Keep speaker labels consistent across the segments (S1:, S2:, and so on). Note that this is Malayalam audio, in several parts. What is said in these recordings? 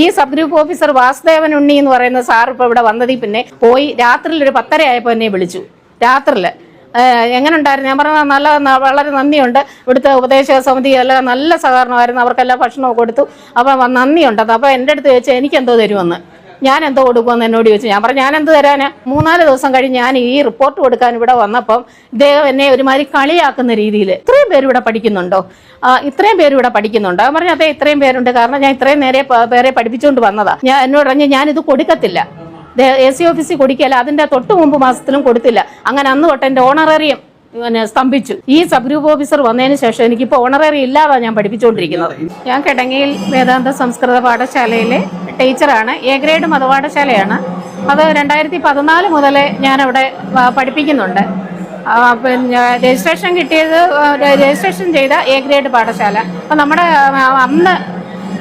S1: ഈ sub group officer Vasudevan Unni എന്ന് പറയുന്ന സാർ ഇപ്പൊ ഇവിടെ വന്നതിൽ പിന്നെ പോയി രാത്രിയിൽ ഒരു പത്തര ആയപ്പോൾ എന്നെ വിളിച്ചു. രാത്രിയിൽ എങ്ങനെ ഉണ്ടായിരുന്നു ഞാൻ പറഞ്ഞ നല്ല വളരെ നന്ദിയുണ്ട്. ഇവിടുത്തെ ഉപദേശക സമിതി എല്ലാം നല്ല സഹകരണമായിരുന്നു. അവർക്കെല്ലാം ഭക്ഷണമൊക്കെ കൊടുത്തു. അപ്പം നന്ദിയുണ്ടത് അപ്പോൾ എന്റെ അടുത്ത് ചോദിച്ചാൽ എനിക്ക് എന്തോ തരുമെന്ന്? ഞാൻ എന്തോ കൊടുക്കുമെന്ന് എന്നോട് ചോദിച്ചു. ഞാൻ പറഞ്ഞു ഞാൻ എന്ത് തരാനാ? മൂന്നാൽ ദിവസം കഴിഞ്ഞ് ഞാൻ ഈ റിപ്പോർട്ട് കൊടുക്കാൻ ഇവിടെ വന്നപ്പം ഇദ്ദേഹം എന്നെ ഒരുമാതിരി കളിയാക്കുന്ന രീതിയിൽ ഇത്രയും പേര് ഇവിടെ പഠിക്കുന്നുണ്ടോ? ഇത്രയും പേര് ഇവിടെ പഠിക്കുന്നുണ്ടോ? പറഞ്ഞു അതെ ഇത്രയും പേരുണ്ട്. കാരണം ഞാൻ ഇത്രയും നേരെ പേരെ പഠിപ്പിച്ചുകൊണ്ട് വന്നതാ. ഞാൻ എന്നോട് പറഞ്ഞു ഞാൻ ഇത് കൊടുക്കത്തില്ല. എ സി ഓഫീസിൽ കൊടുക്കില്ല അതിന്റെ തൊട്ട് മുമ്പ് മാസത്തിലും കൊടുത്തില്ല. അങ്ങനെ അന്ന് തൊട്ട് എന്റെ ഓണറേറിയം പിന്നെ സ്തംഭിച്ചു. ഈ സബ് ഗ്രൂപ്പ് ഓഫീസർ വന്നതിന് ശേഷം എനിക്കിപ്പോൾ ഓണററി ഇല്ലാതെ ഞാൻ പഠിപ്പിച്ചുകൊണ്ടിരിക്കുന്നത്. ഞാൻ കിടങ്ങിയിൽ വേദാന്ത സംസ്കൃത പാഠശാലയിലെ ടീച്ചറാണ്. എ ഗ്രേഡ് മതപാഠശാലയാണ് അത് രണ്ടായിരത്തി പതിനാല് മുതൽ ഞാനവിടെ പഠിപ്പിക്കുന്നുണ്ട്. പിന്നെ രജിസ്ട്രേഷൻ കിട്ടിയത് രജിസ്ട്രേഷൻ ചെയ്ത എ ഗ്രേഡ് പാഠശാല. അപ്പം നമ്മുടെ അന്ന്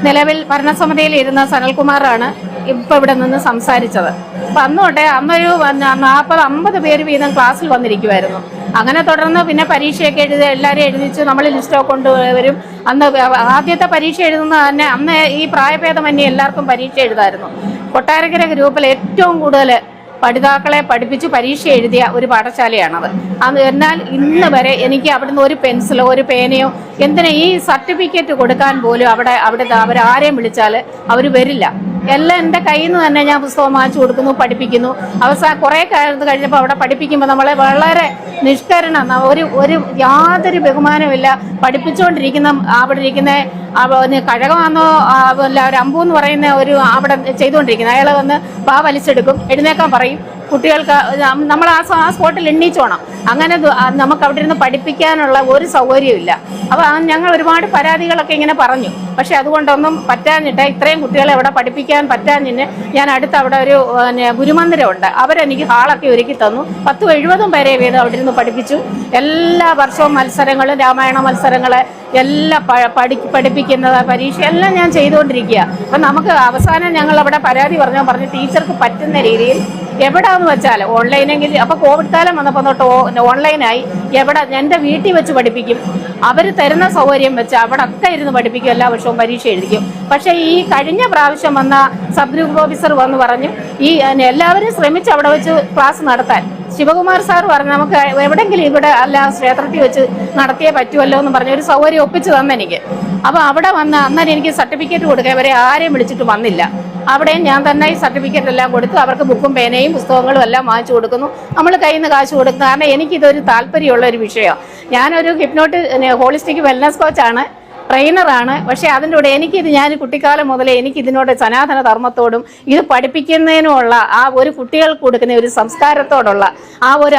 S1: നിലവിൽ ഭരണസമിതിയിൽ ഇരുന്ന സനൽകുമാറാണ് ഇപ്പം ഇവിടെ നിന്ന് സംസാരിച്ചത്. തൊട്ടേ അന്നൊരു നാൽപ്പത് അമ്പത് പേര് വീതം ക്ലാസ്സിൽ വന്നിരിക്കുമായിരുന്നു അങ്ങനെ തുടർന്ന് പിന്നെ പരീക്ഷയൊക്കെ എഴുതി എല്ലാവരും എഴുതിച്ച് നമ്മൾ ലിസ്റ്റൊക്കെ കൊണ്ടുവരും. അന്ന് ആദ്യത്തെ പരീക്ഷ എഴുതുന്ന തന്നെ അന്ന് ഈ പ്രായഭേദമന്യേ എല്ലാവർക്കും പരീക്ഷ എഴുതായിരുന്നു. കൊട്ടാരക്കര ഗ്രൂപ്പിൽ ഏറ്റവും കൂടുതൽ പഠിതാക്കളെ പഠിപ്പിച്ച് പരീക്ഷ എഴുതിയ ഒരു പാഠശാലയാണത്. അത് എന്നാൽ ഇന്ന് വരെ എനിക്ക് അവിടുന്ന് ഒരു പെൻസിലോ ഒരു പേനയോ എന്തിനാ ഈ സർട്ടിഫിക്കറ്റ് കൊടുക്കാൻ പോലും അവിടെ അവിടെ അവർ ആരെയും വിളിച്ചാൽ അവർ വരില്ല. എല്ലാം എന്റെ കയ്യിൽ നിന്ന് തന്നെ ഞാൻ പുസ്തകം വാങ്ങിച്ചു കൊടുക്കുന്നു പഠിപ്പിക്കുന്നു. അവസാനം കുറേ കാലത്ത് കഴിഞ്ഞപ്പോൾ അവിടെ പഠിപ്പിക്കുമ്പോൾ നമ്മളെ വളരെ നിഷ്കരണം ഒരു ഒരു യാതൊരു ബഹുമാനമില്ല പഠിപ്പിച്ചുകൊണ്ടിരിക്കുന്ന അവിടെ ഇരിക്കുന്ന കഴകമാണെന്നോ അല്ല ഒരു അമ്പു എന്ന് പറയുന്ന ഒരു അവിടെ ചെയ്തുകൊണ്ടിരിക്കുന്നത് അയാൾ വന്ന് പാ വലിച്ചെടുക്കും എഴുന്നേക്കാൻ പറയും. കുട്ടികൾക്ക് നമ്മൾ ആ ആ സ്പോട്ടിൽ എണ്ണീച്ചോണം. അങ്ങനെ നമുക്ക് അവിടെ ഇരുന്ന് പഠിപ്പിക്കാനുള്ള ഒരു സൗകര്യമില്ല. അപ്പോൾ ഞങ്ങൾ ഒരുപാട് പരാതികളൊക്കെ ഇങ്ങനെ പറഞ്ഞു. പക്ഷേ അതുകൊണ്ടൊന്നും പറ്റാഞ്ഞിട്ട് ഇത്രയും കുട്ടികളെ അവിടെ പഠിപ്പിക്കാൻ പറ്റാഞ്ഞിന് ഞാൻ അടുത്ത് അവിടെ ഒരു ഗുരുമന്ദിരമുണ്ട്. അവരെനിക്ക് ഹാളൊക്കെ ഒരുക്കി തന്നു. പത്തും എഴുപതും പേരെ വീതം അവിടെ ഇരുന്ന് പഠിപ്പിച്ചു. എല്ലാ വർഷവും മത്സരങ്ങളും രാമായണ മത്സരങ്ങൾ എല്ലാം പഠി പഠിപ്പിക്കുന്നത് പരീക്ഷ എല്ലാം ഞാൻ ചെയ്തുകൊണ്ടിരിക്കുക അപ്പം നമുക്ക് അവസാനം ഞങ്ങൾ അവിടെ പരാതി പറഞ്ഞാൽ പറഞ്ഞു ടീച്ചർക്ക് പറ്റുന്ന രീതിയിൽ എവിടാന്ന് വെച്ചാൽ ഓൺലൈനെങ്കിൽ അപ്പോൾ കോവിഡ് കാലം വന്നപ്പോൾ തൊട്ട് ഓൺലൈനായി എവിടെ എന്റെ വീട്ടിൽ വെച്ച് പഠിപ്പിക്കും. അവർ തരുന്ന സൗകര്യം വെച്ച് അവിടെ ഒക്കെ ഇരുന്ന് പഠിപ്പിക്കും. എല്ലാ വർഷവും പരീക്ഷ എഴുതിക്കും. പക്ഷേ ഈ കഴിഞ്ഞ പ്രാവശ്യം വന്ന സബ് ഗ്രൂപ്പ് ഓഫീസർ വന്ന് പറഞ്ഞു ഈ എല്ലാവരും ശ്രമിച്ച് അവിടെ വെച്ച് ക്ലാസ് നടത്താൻ. ശിവകുമാർ സാർ പറഞ്ഞു നമുക്ക് എവിടെങ്കിലും ഇവിടെ അല്ല ക്ഷേത്രത്തിൽ വെച്ച് നടത്തിയേ പറ്റുമല്ലോ എന്ന് പറഞ്ഞ ഒരു സൗകര്യം ഒപ്പിച്ച് തന്നെനിക്ക്. അപ്പോൾ അവിടെ വന്ന് അന്നേരം എനിക്ക് സർട്ടിഫിക്കറ്റ് കൊടുക്കാൻ വരെ ആരെയും വിളിച്ചിട്ട് വന്നില്ല. അവിടെയും ഞാൻ തന്നെ ഈ സർട്ടിഫിക്കറ്റ് എല്ലാം കൊടുത്തു. അവർക്ക് ബുക്കും പേനയും പുസ്തകങ്ങളും എല്ലാം വാങ്ങിച്ചു കൊടുക്കുന്നു. നമ്മൾ കയ്യിൽ നിന്ന് കാശ് കൊടുക്കുന്നു കാരണം എനിക്കിതൊരു താല്പര്യമുള്ള ഒരു വിഷയമാണ്. ഞാനൊരു ഹിപ്നോട്ട് ഹോളിസ്റ്റിക് വെൽനസ് കോച്ചാണ് ട്രെയിനറാണ് പക്ഷേ അതിന്റെ കൂടെ എനിക്കിത് ഞാൻ കുട്ടിക്കാലം മുതലേ എനിക്ക് ഇതിനോട് സനാതന ധർമ്മത്തോടും ഇത് പഠിപ്പിക്കുന്നതിനുമുള്ള ആ ഒരു കുട്ടികൾക്ക് കൊടുക്കുന്ന ഒരു സംസ്കാരത്തോടുള്ള ആ ഒരു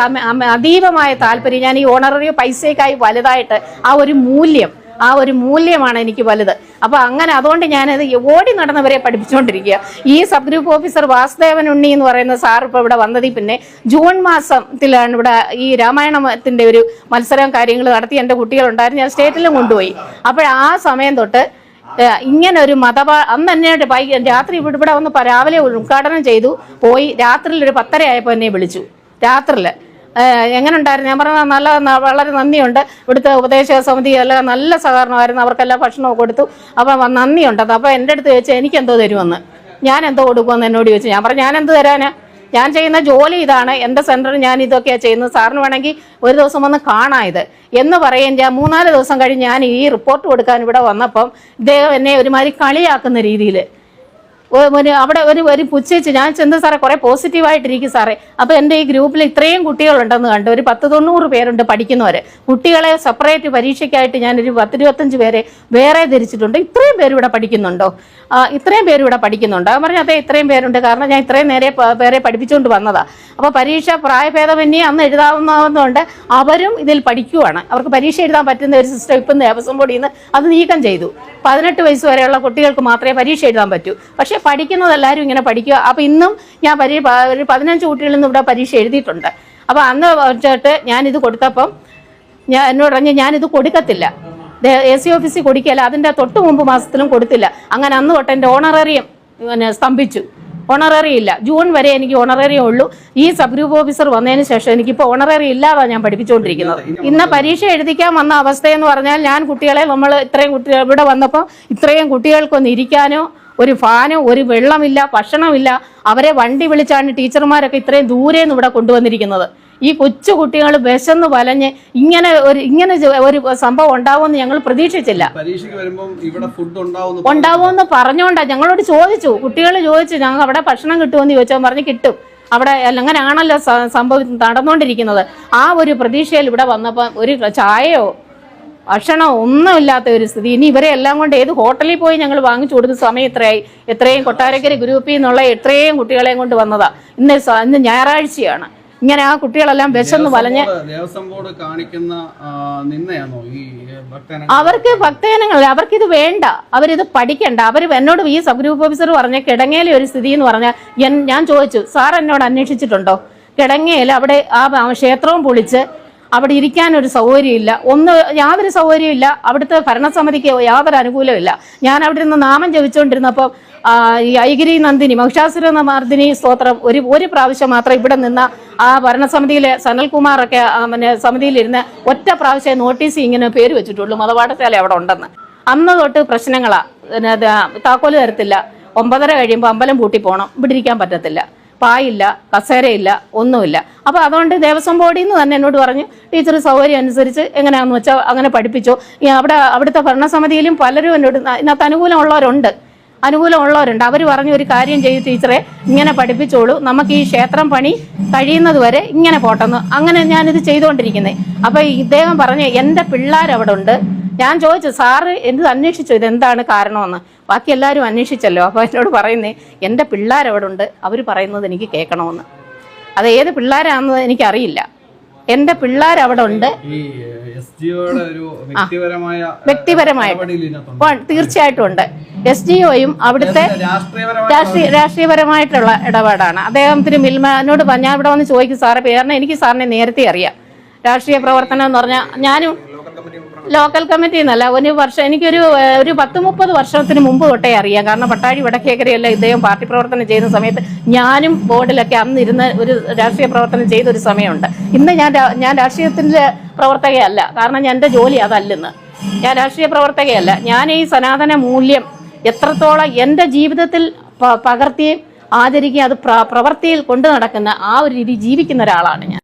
S1: അതീവമായ താല്പര്യം ഞാൻ ഈ ഓണററി പൈസയ്ക്കായി വലുതായിട്ട് ആ ഒരു മൂല്യം ആ ഒരു മൂല്യമാണ് എനിക്ക് വലുത്. അപ്പോൾ അങ്ങനെ അതുകൊണ്ട് ഞാനത് ഓടി നടന്നവരെ പഠിപ്പിച്ചുകൊണ്ടിരിക്കുക ഈ sub group officer Vasudevan Unni എന്ന് പറയുന്ന സാർ ഇപ്പോൾ ഇവിടെ വന്നതിൽ പിന്നെ ജൂൺ മാസത്തിലാണ് ഇവിടെ ഈ രാമായണത്തിന്റെ ഒരു മത്സരം കാര്യങ്ങൾ നടത്തി. എന്റെ കുട്ടികളുണ്ടായിരുന്നു ഞാൻ സ്റ്റേറ്റിലും കൊണ്ടുപോയി. അപ്പോൾ ആ സമയം തൊട്ട് ഇങ്ങനെ ഒരു മതപാ അന്ന് തന്നെ ബൈ രാത്രി ഇവിടെ ഇവിടെ വന്ന് രാവിലെ ഉദ്ഘാടനം ചെയ്തു. പോയി രാത്രിയിൽ ഒരു പത്തര ആയപ്പോൾ എന്നെ വിളിച്ചു. രാത്രിയിൽ എങ്ങനെ ഉണ്ടായിരുന്നു ഞാൻ പറഞ്ഞ നല്ല വളരെ നന്ദിയുണ്ട്. ഇവിടുത്തെ ഉപദേശക സമിതി എല്ലാം നല്ല സഹകരണമായിരുന്നു. അവർക്കെല്ലാം ഭക്ഷണമൊക്കെ കൊടുത്തു. അപ്പം നന്ദിയുണ്ട്. അപ്പോൾ എന്റെ അടുത്ത് ചോദിച്ചാൽ എനിക്ക് എന്തോ തരുമെന്ന്? ഞാൻ എന്തോ കൊടുക്കുമെന്ന് എന്നോട് ചോദിച്ചു. ഞാൻ പറഞ്ഞു ഞാൻ എന്ത് തരാനാ? ഞാൻ ചെയ്യുന്ന ജോലി ഇതാണ്. എന്റെ സെന്ററിൽ ഞാൻ ഇതൊക്കെയാണ് ചെയ്യുന്നത്. സാറിന് വേണമെങ്കിൽ ഒരു ദിവസം വന്ന് കാണാം ഇത്. എന്ന് പറയും ഞാൻ മൂന്നാൽ ദിവസം കഴിഞ്ഞ് ഞാൻ ഈ റിപ്പോർട്ട് കൊടുക്കാൻ ഇവിടെ വന്നപ്പം ഇദ്ദേഹം എന്നെ ഒരുമാതിരി കളിയാക്കുന്ന രീതിയിൽ ഒരു അവിടെ ഒരു ഒരു പുച്ഛിച്ച് ഞാൻ ചെന്ന് സാറേ കുറേ പോസിറ്റീവായിട്ടിരിക്കും സാറേ. അപ്പോൾ എന്റെ ഈ ഗ്രൂപ്പിൽ ഇത്രയും കുട്ടികളുണ്ടെന്ന് കണ്ടു ഒരു പത്ത് തൊണ്ണൂറ് പേരുണ്ട് പഠിക്കുന്നവർ കുട്ടികളെ സെപ്പറേറ്റ് പരീക്ഷയ്ക്കായിട്ട് ഞാനൊരു പത്തിരുപത്തഞ്ച് പേരെ വേറെ ധരിച്ചിട്ടുണ്ട്. ഇത്രയും പേര് ഇവിടെ പഠിക്കുന്നുണ്ടോ? ഇത്രയും പേര് ഇവിടെ പഠിക്കുന്നുണ്ടോ? ഞാൻ പറഞ്ഞു അതെ ഇത്രയും പേരുണ്ട്. കാരണം ഞാൻ ഇത്രയും നേരെ പേരെ പഠിപ്പിച്ചുകൊണ്ട് വന്നതാ. അപ്പോൾ പരീക്ഷ പ്രായഭേദമന്യേ അന്ന് എഴുതാവുന്നതുകൊണ്ട് അവരും ഇതിൽ പഠിക്കുവാണ്. അവർക്ക് പരീക്ഷ എഴുതാൻ പറ്റുന്ന ഒരു സിസ്റ്റം ഇപ്പം ദേവസ്വം ബോർഡിൽ നിന്ന് അത് നീക്കം ചെയ്തു. പതിനെട്ട് വയസ്സ് വരെയുള്ള കുട്ടികൾക്ക് മാത്രമേ പരീക്ഷ എഴുതാൻ പറ്റൂ. പക്ഷേ പഠിക്കുന്നത് എല്ലാവരും ഇങ്ങനെ പഠിക്കുക. അപ്പോൾ ഇന്നും ഞാൻ പരീ ഒരു പതിനഞ്ച് കുട്ടികളിൽ നിന്ന് ഇവിടെ പരീക്ഷ എഴുതിയിട്ടുണ്ട്. അപ്പോൾ അന്ന് വെച്ചിട്ട് ഞാനിത് കൊടുത്തപ്പം ഞാൻ എന്നോട് പറഞ്ഞ് ഞാനിത് കൊടുക്കത്തില്ല. എ സി ഓഫീസിൽ കൊടുക്കില്ല അതിന്റെ തൊട്ട് മുമ്പ് മാസത്തിലും കൊടുത്തില്ല. അങ്ങനെ അന്ന് തൊട്ട് എന്റെ ഓണറേറിയം പിന്നെ സ്തംഭിച്ചു. ഓണററി ഇല്ല. ജൂൺ വരെ എനിക്ക് ഓണററി ഉള്ളൂ. ഈ സബ് ഗ്രൂപ്പ് ഓഫീസർ വന്നതിന് ശേഷം എനിക്കിപ്പോൾ ഓണററി ഇല്ലാതാണ് ഞാൻ പഠിപ്പിച്ചുകൊണ്ടിരിക്കുന്നത് ഇന്ന് പരീക്ഷ എഴുതിക്കാൻ വന്ന അവസ്ഥയെന്ന് പറഞ്ഞാൽ ഞാൻ കുട്ടികളെ നമ്മൾ ഇത്രയും കുട്ടികൾ ഇവിടെ വന്നപ്പോൾ ഇത്രയും കുട്ടികൾക്കൊന്ന് ഇരിക്കാനോ ഒരു ഫാനോ ഒരു വെള്ളമില്ല ഭക്ഷണമില്ല. അവരെ വണ്ടി വിളിച്ചാണ് ടീച്ചർമാരൊക്കെ ഇത്രയും ദൂരെ നിന്ന് ഇവിടെ കൊണ്ടുവന്നിരിക്കുന്നത്. ഈ കൊച്ചു കുട്ടികൾ വിശന്ന് വലഞ്ഞ് ഇങ്ങനെ ഒരു ഇങ്ങനെ ഒരു സംഭവം ഉണ്ടാവുമെന്ന് ഞങ്ങൾ പ്രതീക്ഷിച്ചില്ല. ഉണ്ടാവുമെന്ന് പറഞ്ഞോണ്ടാ ഞങ്ങളോട് ചോദിച്ചു. കുട്ടികൾ ചോദിച്ചു ഞങ്ങൾ അവിടെ ഭക്ഷണം കിട്ടുമെന്ന് ചോദിച്ചാൽ പറഞ്ഞ് കിട്ടും. അവിടെ അങ്ങനെയാണല്ലോ സംഭവം നടന്നുകൊണ്ടിരിക്കുന്നത് ആ ഒരു പ്രതീക്ഷയിൽ ഇവിടെ വന്നപ്പോൾ ഒരു ചായയോ ഭക്ഷണമോ ഒന്നുമില്ലാത്ത ഒരു സ്ഥിതി. ഇനി ഇവരെ എല്ലാം കൊണ്ട് ഏത് ഹോട്ടലിൽ പോയി ഞങ്ങൾ വാങ്ങിച്ചു കൊടുത്ത സമയം ഇത്രയായി എത്രയും കൊട്ടാരക്കര ഗ്രൂപ്പിൽ നിന്നുള്ള എത്രയും കുട്ടികളെയും കൊണ്ട് വന്നതാ. ഇന്ന് ഇന്ന് ഞായറാഴ്ചയാണ്. ഇങ്ങനെ ആ കുട്ടികളെല്ലാം വിശന്ന് വലഞ്ഞ് അവർക്ക് ഭക്തജനങ്ങൾ? അവർക്ക് ഇത് വേണ്ട. അവരിത് പഠിക്കണ്ട. അവർ എന്നോട് ഈ സബ് ഗ്രൂപ്പ് ഓഫീസർ പറഞ്ഞ കിടങ്ങയിലെ ഒരു സ്ഥിതി എന്ന് പറഞ്ഞാൽ ഞാൻ ചോദിച്ചു സാർ എന്നോട് അന്വേഷിച്ചിട്ടുണ്ടോ? കിടങ്ങയിൽ അവിടെ ആ ക്ഷേത്രവും പൊളിച്ച് അവിടെ ഇരിക്കാനൊരു സൗകര്യമില്ല. ഒന്ന് യാതൊരു സൗകര്യമില്ല. അവിടുത്തെ ഭരണസമിതിക്ക് യാതൊരു അനുകൂലമില്ല ഞാൻ അവിടെ നിന്ന് നാമം ജപിച്ചുകൊണ്ടിരുന്നപ്പോൾ ഈ ഐഗിരി നന്ദിനി മഹിഷാസുര മർദ്ദിനി സ്തോത്രം ഒരു ഒരു പ്രാവശ്യം മാത്രം ഇവിടെ നിന്ന ആ ഭരണസമിതിയിലെ സനൽകുമാറൊക്കെ പിന്നെ സമിതിയിലിരുന്ന് ഒറ്റ പ്രാവശ്യം നോട്ടീസ് ഇങ്ങനെ പേര് വെച്ചിട്ടുള്ളൂ. മതപാഠശാല അവിടെ ഉണ്ടെന്ന്. അന്ന് തൊട്ട് പ്രശ്നങ്ങളാ. പിന്നെ അത് താക്കോൽ തരത്തില്ല. ഒമ്പതര കഴിയുമ്പോൾ അമ്പലം പൂട്ടി പോകണം ഇവിടെ ഇരിക്കാൻ പറ്റത്തില്ല. പായില്ല കസേരയില്ല ഒന്നുമില്ല. അപ്പോൾ അതുകൊണ്ട് ദേവസ്വം ബോർഡിൽ നിന്ന് തന്നെ എന്നോട് പറഞ്ഞു ടീച്ചർ സൗകര്യം അനുസരിച്ച് എങ്ങനെയാണെന്ന് വെച്ചാൽ അങ്ങനെ പഠിപ്പിച്ചു. അവിടെ അവിടുത്തെ ഭരണസമിതിയിലും പലരും എന്നോട് ഇതിനകത്ത് അനുകൂലമുള്ളവരുണ്ട്. അനുകൂലമുള്ളവരുണ്ട്. അവർ പറഞ്ഞു ഒരു കാര്യം ചെയ്തു ടീച്ചറെ ഇങ്ങനെ പഠിപ്പിച്ചോളൂ. നമുക്ക് ഈ ക്ഷേത്രം പണി കഴിയുന്നത് വരെ ഇങ്ങനെ പോട്ടെന്ന്. അങ്ങനെ ഞാനിത് ചെയ്തുകൊണ്ടിരിക്കുന്നത് അപ്പോൾ ഇദ്ദേഹം പറഞ്ഞു എന്റെ പിള്ളേരവിടെ ഉണ്ട് ഞാൻ ചോദിച്ചു സാറ് എന്ത് അന്വേഷിച്ചു? ഇത് എന്താണ് കാരണമെന്ന്? ബാക്കി എല്ലാവരും അന്വേഷിച്ചല്ലോ. അപ്പോൾ എന്നോട് പറയുന്നേ എന്റെ പിള്ളേരവിടുണ്ട് അവർ പറയുന്നത് എനിക്ക് കേൾക്കണമെന്ന്. അത് ഏത് പിള്ളേരാണെന്ന് എനിക്കറിയില്ല. എന്റെ പിള്ളേരവിടെ ഉണ്ട്
S2: വ്യക്തിപരമായ
S1: തീർച്ചയായിട്ടും ഉണ്ട്. എസ് ഡി ഒയും അവിടുത്തെ രാഷ്ട്രീയ രാഷ്ട്രീയപരമായിട്ടുള്ള ഇടപാടാണ്. അദ്ദേഹത്തിന് മിൽമനോട് ഞാൻ ഇവിടെ വന്ന് ചോദിക്കും സാറേ പേരിനെ എനിക്ക് സാറിനെ നേരത്തെ അറിയാം. രാഷ്ട്രീയ പ്രവർത്തനം എന്ന് പറഞ്ഞാൽ ഞാനും ലോക്കൽ കമ്മിറ്റി എന്നല്ല ഒരു വർഷം എനിക്കൊരു ഒരു പത്ത് മുപ്പത് വർഷത്തിന് മുമ്പ് തൊട്ടേ അറിയാം. കാരണം പട്ടാഴി വടക്കേക്കരയല്ല ഇദ്ദേഹം പാർട്ടി പ്രവർത്തനം ചെയ്യുന്ന സമയത്ത് ഞാനും ബോർഡിലൊക്കെ അന്ന് ഇരുന്ന് ഒരു രാഷ്ട്രീയ പ്രവർത്തനം ചെയ്ത ഒരു സമയമുണ്ട്. ഇന്ന് ഞാൻ ഞാൻ രാഷ്ട്രീയത്തിന്റെ പ്രവർത്തകയല്ല. കാരണം എന്റെ ജോലി അതല്ലെന്ന്. ഞാൻ രാഷ്ട്രീയ പ്രവർത്തകയല്ല. ഞാൻ ഈ സനാതന മൂല്യം എത്രത്തോളം എന്റെ ജീവിതത്തിൽ പകർത്തിയും ആചരിക്കുകയും അത് പ്ര- പ്രവൃത്തിയിൽ കൊണ്ടു നടക്കുന്ന ആ ഒരു രീതി ജീവിക്കുന്ന ഒരാളാണ് ഞാൻ.